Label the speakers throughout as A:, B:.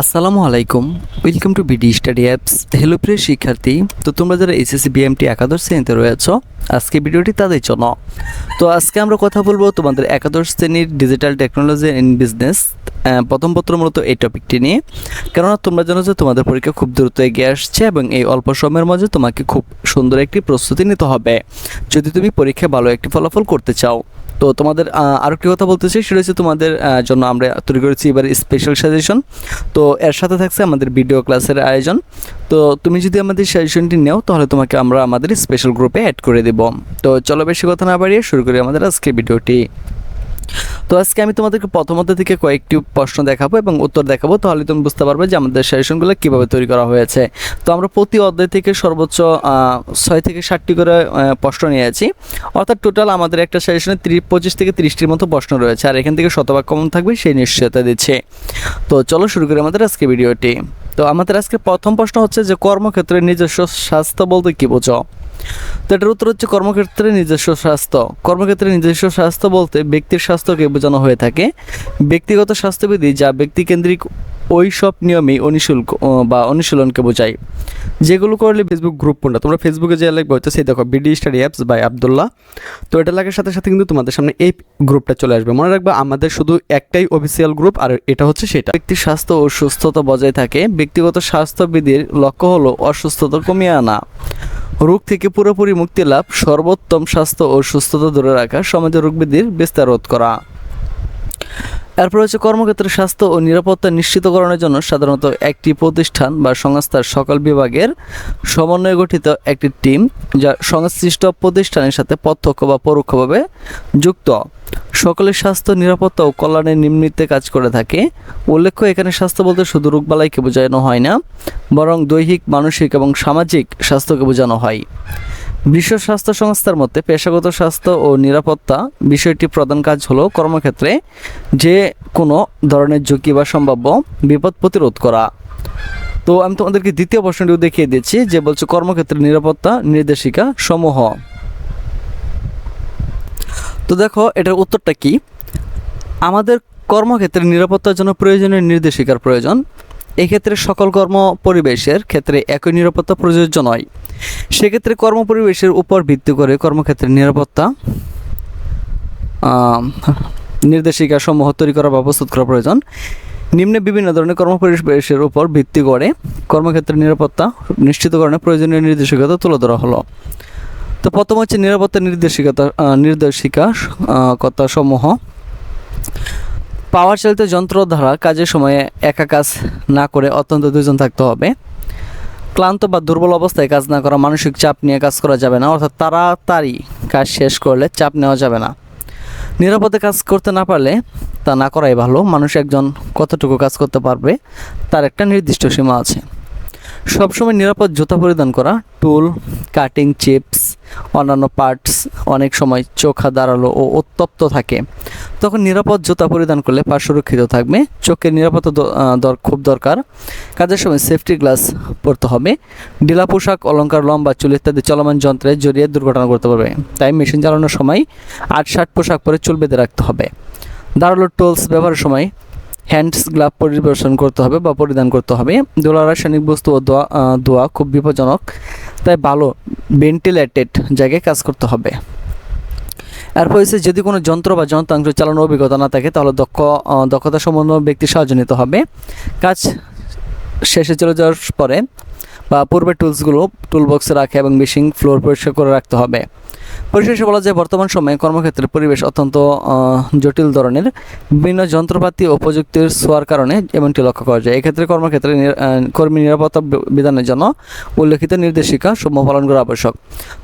A: আসসালামু আলাইকুম। Welcome to BD study apps hello প্রিয় শিক্ষার্থী। তো তোমরা যারা এসএসসি বিএমটি একাদশ শ্রেণীতে রয়েছ, আজকে ভিডিওটি তাদের জন্য। তো আজকে আমরা কথা বলব তোমাদের একাদশ শ্রেণির ডিজিটাল টেকনোলজি ইন বিজনেস প্রথম পত্র মূলত এই টপিকটি নিয়ে। কেননা তোমরা জানো যে তোমাদের পরীক্ষা খুব দ্রুত এগিয়ে আসছে এবং এই অল্প সময়ের মাঝে তোমাকে খুব সুন্দর একটি প্রস্তুতি নিতে হবে। যদি তুমি পরীক্ষায় ভালো একটি ফলাফল করতে চাও তো তোমাদের আর আরও একটি কথা বলতে চাই, সেটা হচ্ছে তোমাদের জন্য আমরা তৈরি করেছি এবার স্পেশাল সাজেশন তো এর সাথে থাকছে আমাদের ভিডিও ক্লাসের আয়োজন। তো তুমি যদি আমাদের সাজেশনটি নেও, তাহলে তোমাকে আমরা আমাদের স্পেশাল গ্রুপে অ্যাড করে দেব। তো চলো বেশি কথা না বাড়িয়ে শুরু করি আমাদের আজকে ভিডিওটি তো আজকে আমি তোমাদেরকে প্রথমত থেকে কয়েকটি প্রশ্ন দেখাবো এবং উত্তর দেখাবো, তাহলে তুমি বুঝতে পারবে যে আমাদের সাজেশনগুলো কীভাবে তৈরি করা হয়েছে। তো আমরা প্রতি অধ্যায় থেকে সর্বোচ্চ ছয় থেকে ষাটটি করে প্রশ্ন নিয়েছি অর্থাৎ টোটাল আমাদের একটা সাজেশনে ত্রিশ, পঁচিশ থেকে ত্রিশটির মতো প্রশ্ন রয়েছে, আর এখান থেকে শতভাগ কমন থাকবে, সেই নিশ্চয়তা দিচ্ছে। তো চলো শুরু করি আমাদের আজকে ভিডিওটি তো আমাদের আজকে প্রথম প্রশ্ন হচ্ছে যে কর্মক্ষেত্রে নিজস্ব স্বাস্থ্য বলতে কী বোঝো? তো এটার উত্তর হচ্ছে কর্মক্ষেত্রে নিজস্ব স্বাস্থ্য। কর্মক্ষেত্রে নিজস্ব স্বাস্থ্য বলতে ব্যক্তির স্বাস্থ্যকে বোঝানো হয়ে থাকে। ব্যক্তিগত স্বাস্থ্যবিধি যা ব্যক্তিকেন্দ্রিক ওই সব নিয়মেই অনুশীলক বা অনুশীলনকে বোঝায়। যেগুলো করলে ফেসবুক গ্রুপ কোনটা? তোমরা ফেসবুকে যে লিখবে হচ্ছে সেই দেখো BD study apps by Abdullah তো এটা লাগার সাথে সাথে কিন্তু তোমাদের সামনে এই গ্রুপটা চলে আসবে। মনে রাখবে, আমাদের শুধু একটাই অফিসিয়াল গ্রুপ আর এটা হচ্ছে সেটা। ব্যক্তির স্বাস্থ্য ও সুস্থতা বজায় থাকে। ব্যক্তিগত স্বাস্থ্যবিধির লক্ষ্য হলো অসুস্থতা কমিয়ে আনা। রোগ থেকে পুরোপুরি মুক্তি লাভ, সর্বোত্তম স্বাস্থ্য ও সুস্থতা ধরে রাখা সমাজে রোগবিধির বিস্তার রোধ করা। এরপর হচ্ছে কর্মক্ষেত্রে স্বাস্থ্য ও নিরাপত্তা নিশ্চিতকরণের জন্য সাধারণত একটি প্রতিষ্ঠান বা সংস্থার সকল বিভাগের সমন্বয়ে গঠিত একটি টিম, যা সংশ্লিষ্ট প্রতিষ্ঠানের সাথে প্রত্যক্ষ বা পরোক্ষভাবে যুক্ত। সকলের স্বাস্থ্য, নিরাপত্তা ও কল্যাণের নিম্নিতে কাজ করে থাকে। উল্লেখ্য, এখানে স্বাস্থ্য বলতে শুধু রোগবালাইকে বোঝানো হয় না, বরং দৈহিক, মানসিক এবং সামাজিক স্বাস্থ্যকে বোঝানো হয়। বিশ্ব স্বাস্থ্য সংস্থার মতে পেশাগত স্বাস্থ্য ও নিরাপত্তা বিষয়টি প্রধান কাজ হলো কর্মক্ষেত্রে যে কোনো ধরনের ঝুঁকি বা সম্ভাব্য বিপদ প্রতিরোধ করা। তো আমি তোমাদেরকে দ্বিতীয় প্রশ্নটিও দেখিয়ে দিচ্ছি, যে বলছে কর্মক্ষেত্রে নিরাপত্তা নির্দেশিকা সমূহ। তো দেখো, এটার উত্তরটা কি? আমাদের কর্মক্ষেত্রে নিরাপত্তার জন্য প্রয়োজনীয় নির্দেশিকার প্রয়োজন। এক্ষেত্রে সকল কর্ম পরিবেশের ক্ষেত্রে একই নিরাপত্তা প্রযোজ্য নয়। সেক্ষেত্রে কর্ম পরিবেশের উপর ভিত্তি করে কর্মক্ষেত্রে নিরাপত্তা নির্দেশিকা সমূহ তৈরি করা বা প্রস্তুত করা প্রয়োজন। নিম্নে বিভিন্ন ধরনের কর্ম পরিবেশের উপর ভিত্তি করে কর্মক্ষেত্রে নিরাপত্তা নিশ্চিতকরণে প্রয়োজনীয় নির্দেশিকতা তুলে ধরা হলো। তো প্রথম হচ্ছে নিরাপত্তা নির্দেশিকতা নির্দেশিকা কতা সমূহ পাওয়ার চালিত যন্ত্র দ্বারা কাজের সময়ে একা কাজ না করে অত্যন্ত দুজন থাকতে হবে। ক্লান্ত বা দুর্বল অবস্থায় কাজ না করা মানসিক চাপ নিয়ে কাজ করা যাবে না, অর্থাৎ তাড়াতাড়ি কাজ শেষ করলে চাপ নেওয়া যাবে না। নিরাপদে কাজ করতে না পারলে তা না করাই ভালো। মানুষ একজন কতটুকু কাজ করতে পারবে তার একটা নির্দিষ্ট সীমা আছে। সবসময় নিরাপদ জুতা পরিধান করা, টুল, কাটিং চিপস, অন্যান্য পার্টস, অনেক সময় চোখা দাঁড়াল ও উত্তপ্ত থাকে। তখন নিরাপদ জুতা পরিধান করলে পা সুরক্ষিত থাকবে। চোখের নিরাপত্তা খুব দরকার। কাজের সময় সেফটি গ্লাস পরতে হবে। ঢিলা পোশাক, অলংকার, লম্বা চুল ইত্যাদি চলমান যন্ত্রে জড়িয়ে দুর্ঘটনা করতে পারবে। তাই মেশিন চালানোর সময় আট ষাট পোশাক পরে চুল বেঁধে রাখতে হবে। দাঁড়াল টুলস ব্যবহারের সময় হ্যান্ডস গ্লাভ পরিবেশন করতে হবে বা পরিধান করতে হবে। দোলা রাসায়নিক বস্তু ও দোয়া দোয়া খুব বিপজ্জনক, তাই ভালো ভেন্টিলেটেড জায়গায় কাজ করতে হবে। এরপর হচ্ছে যদি কোনো যন্ত্র বা যন্ত্রাংশ চালানোর অভিজ্ঞতা না থাকে, তাহলে দক্ষ দক্ষতা সম্পন্ন ব্যক্তির সাহায্য নিতে হবে। কাজ শেষে চলে যাওয়ার পরে বা পূর্বের টুলসগুলো টুল বক্সে রাখা এবং মেশিন ফ্লোর পরিষ্কার করে রাখতে হবে। পরিশেষে বলা যায়, বর্তমান সময়ে কর্মক্ষেত্রে পরিবেশ অত্যন্ত জটিল ধরনের। বিভিন্ন যন্ত্রপাতি ও প্রযুক্তির ছোঁয়ার কারণে এমনটি লক্ষ্য করা যায়। এক্ষেত্রে কর্মক্ষেত্রে কর্মী নিরাপত্তা বিধানের জন্য উল্লেখিত নির্দেশিকা সমূহ পালন করা আবশ্যক।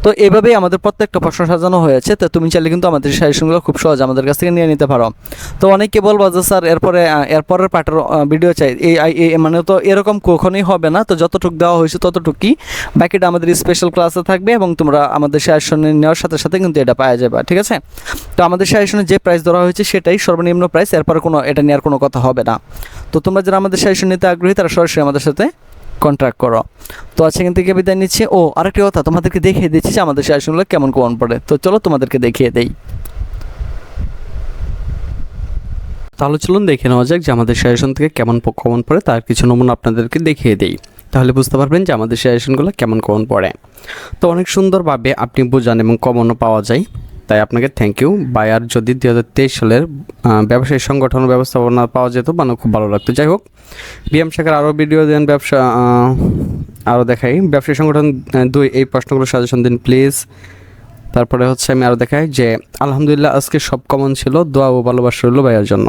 A: তো এভাবেই আমাদের প্রত্যেকটা প্রশ্ন সাজানো হয়েছে। তো তুমি চাইলে কিন্তু আমাদের সাজেশনগুলো খুব সহজ আমাদের কাছ থেকে নিয়ে নিতে পারো। তো অনেকে বলব যে, স্যার, এরপরে এরপরের পার্টের ভিডিও চাই। এই মানে তো এরকম কখনোই হবে না। তো যতটুকু দেওয়া হয়েছে ততটুকুই। বাকিটা আমাদের স্পেশাল ক্লাসে থাকবে এবং তোমরা আমাদের সাজেশন নেওয়ার সাথে সাথে কিন্তু এটা পাওয়া যাবে, ঠিক আছে? তো আমাদের সাজেশনে যে প্রাইস ধরা হয়েছে সেটাই সর্বনিম্ন প্রাইস এরপর কোনো, এটা নেওয়ার কোনো কথা হবে না। তো তোমরা যারা আমাদের সাজেশন নিতে আগ্রহী, তারা সরাসরি আমাদের সাথে কন্ট্রাক্ট করো। তো আজকে এখান থেকে বিদায় নিচ্ছি। ও, আরেকটি কথা, তোমাদেরকে দেখিয়ে দিচ্ছি যে আমাদের সাজেশনগুলো কেমন কেমন পড়ে। তো চলো তোমাদেরকে দেখিয়ে দেই।
B: তাহলে চলুন দেখে নেওয়া যাক যে আমাদের সাজেশন থেকে কেমন কমন পড়ে, তার কিছু নমুনা আপনাদেরকে দেখিয়ে দেই। তাহলে বুঝতে পারবেন যে আমাদের সাজেশনগুলো কেমন কমন পড়ে। তো অনেক সুন্দরভাবে আপনি বোঝান এবং কমনও পাওয়া যায়। তাই আপনাকে থ্যাংক ইউ বায়ার যদি দুই হাজার তেইশ সালের ব্যবসায়ী সংগঠন ব্যবস্থাপনা পাওয়া যেত মানে খুব ভালো লাগতো। যাই হোক, বিএম শাখার আরও ভিডিও দেন, ব্যবসা আরও দেখাই। ব্যবসায়ী সংগঠন দুই, এই প্রশ্নগুলো সাজেশন দিন প্লিজ তারপরে হচ্ছে আমি আরও দেখাই যে, আলহামদুলিল্লাহ আজকে সব কমন ছিল, দোয়া ও ভালোবাসা রইল ভাইয়ার জন্য।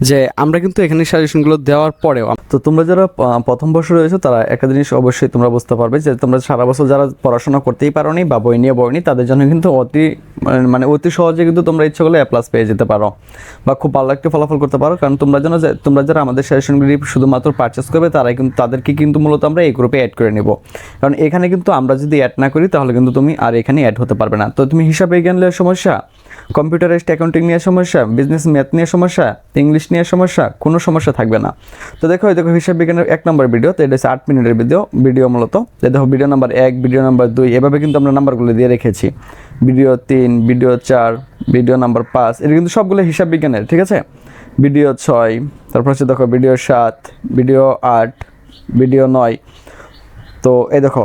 B: যে আমরা কিন্তু এখানে সাজেশনগুলো দেওয়ার পরেও
A: তো তোমরা যারা প্রথম বছর রয়েছে, তারা একটা জিনিস অবশ্যই তোমরা বুঝতে পারবে যে তোমরা সারা বছর যারা পড়াশোনা করতেই পারোনি বা বই নিয়ে বইনি, তাদের জন্য কিন্তু অতি, মানে- মানে অতি সহজে কিন্তু তোমরা ইচ্ছে করলে প্লাস পেয়ে যেতে পারো বা খুব ভালো একটা ফলাফল করতে পারো। কারণ তোমরা যেন তোমরা যারা আমাদের সাজেশনগুলি শুধুমাত্র পারচেস করবে, তারাই কিন্তু, তাদেরকে কিন্তু মূলত আমরা এই গ্রুপে অ্যাড করে নিব। কারণ এখানে কিন্তু আমরা যদি অ্যাড না করি, তাহলে কিন্তু তুমি আর এখানে অ্যাড হতে পারবে না। তো তুমি হিসাবে বিজ্ঞান নিয়ে সমস্যা কম্পিউটারাইজড অ্যাকাউন্টিং নিয়ে সমস্যা বিজনেস ম্যাথ নিয়ে সমস্যা ইংলিশ নিয়ে সমস্যা, কোনো সমস্যা থাকবে না। তো দেখো, এই দেখো হিসাব বিজ্ঞানের এক নম্বর ভিডিও তো এটা হচ্ছে আট মিনিটের ভিডিও ভিডিও মূলত। দেখো ভিডিও নাম্বার এক ভিডিও নাম্বার দুই, এভাবে কিন্তু আমরা নাম্বারগুলো দিয়ে রেখেছি। ভিডিও তিন ভিডিও চার ভিডিও নাম্বার পাঁচ, এটা কিন্তু সবগুলো হিসাব বিজ্ঞানের, ঠিক আছে? ভিডিও ছয়, তারপর হচ্ছে দেখো ভিডিও সাত ভিডিও আট ভিডিও নয়। তো এই দেখো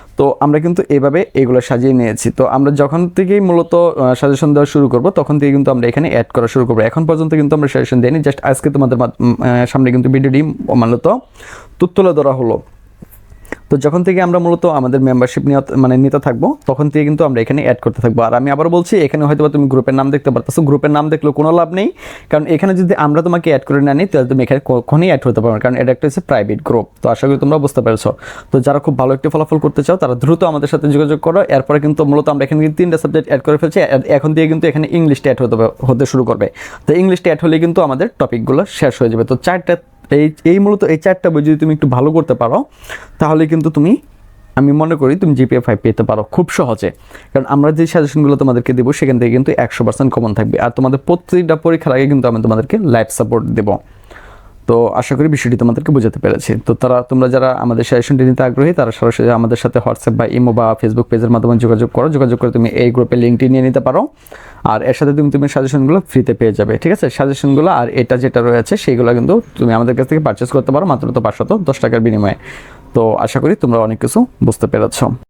A: তো আমরা কিন্তু এভাবে এগুলো সাজিয়ে নিয়েছি। তো আমরা যখন থেকেই মূলত সাজেশন দেওয়া শুরু করব, তখন থেকে কিন্তু আমরা এখানে অ্যাড করা শুরু করব। এখন পর্যন্ত কিন্তু আমরা সাজেশন দিইনি জাস্ট আজকে তোমাদের সামনে কিন্তু ভিডিওটি মূলত তুলে ধরা হলো। তো যখন থেকে আমরা মূলত আমাদের মেম্বারশিপ নিয়ে মানে নিতে থাকব, তখন থেকে কিন্তু আমরা এখানে অ্যাড করতে থাকব। আর আমি আবার বলছি, এখানে হয়তো তুমি গ্রুপের নাম দেখতে পারতেছো। গ্রুপের নাম দেখলেও কোনো লাভ নেই। কারণ এখানে যদি আমরা তোমাকে অ্যাড করে না নিই, তাহলে তুমি এখানে কখনই অ্যাড হতে পারবে কারণ এটা একটা হচ্ছে প্রাইভেট গ্রুপ তো আশা করি তোমরা বুঝতে পেরেছ। তো যারা খুব ভালো একটি ফলাফল করতে চাও, তারা দ্রুত আমাদের সাথে যোগাযোগ করো। এরপরে কিন্তু মূলত আমরা এখানে তিনটা সাবজেক্ট অ্যাড করে ফেলছি। এখন দিয়ে কিন্তু এখানে ইংলিশটা অ্যাড হতে হতে শুরু করবে। তো ইংলিশটা অ্যাড হলে কিন্তু আমাদের টপিকগুলো শেষ হয়ে যাবে। তো চারটা এই এই মূলত এই চারটা বই যদি তুমি একটু ভালো করতে পারো, তাহলে কিন্তু তুমি, আমি মনে করি তুমি জিপিএ ফাইভ পেতে পারো খুব সহজে। কারণ আমরা যে সাজেশনগুলো তোমাদেরকে দেবো, সেখান থেকে কিন্তু একশো পার্সেন্ট কমন থাকবে। আর তোমাদের প্রতিটা পরীক্ষার আগে কিন্তু আমি তোমাদেরকে লাইফ সাপোর্ট দেবো। তো আশা করি বিষয়টি তোমাদেরকে বোঝাতে পেরেছি। তো তারা, তোমরা যারা আমাদের সাজেশনটি নিতে আগ্রহী, তারা সরাসরি আমাদের সাথে হোয়াটসঅ্যাপ বা ইমো বা ফেসবুক পেজের মাধ্যমে যোগাযোগ করো। যোগাযোগ করে তুমি এই গ্রুপের লিঙ্কটি নিয়ে নিতে পারো। আর এর সাথে তুমি তুমি সাজেশনগুলো ফ্রিতে পেয়ে যাবে, ঠিক আছে? সাজেশনগুলো আর এটা যেটা রয়েছে সেইগুলো কিন্তু তুমি আমাদের কাছ থেকে পারচেস করতে পারো, মাত্র তো পাঁচশত দশ টাকার বিনিময়ে। তো আশা করি তোমরা অনেক কিছু বুঝতে পেরেছ।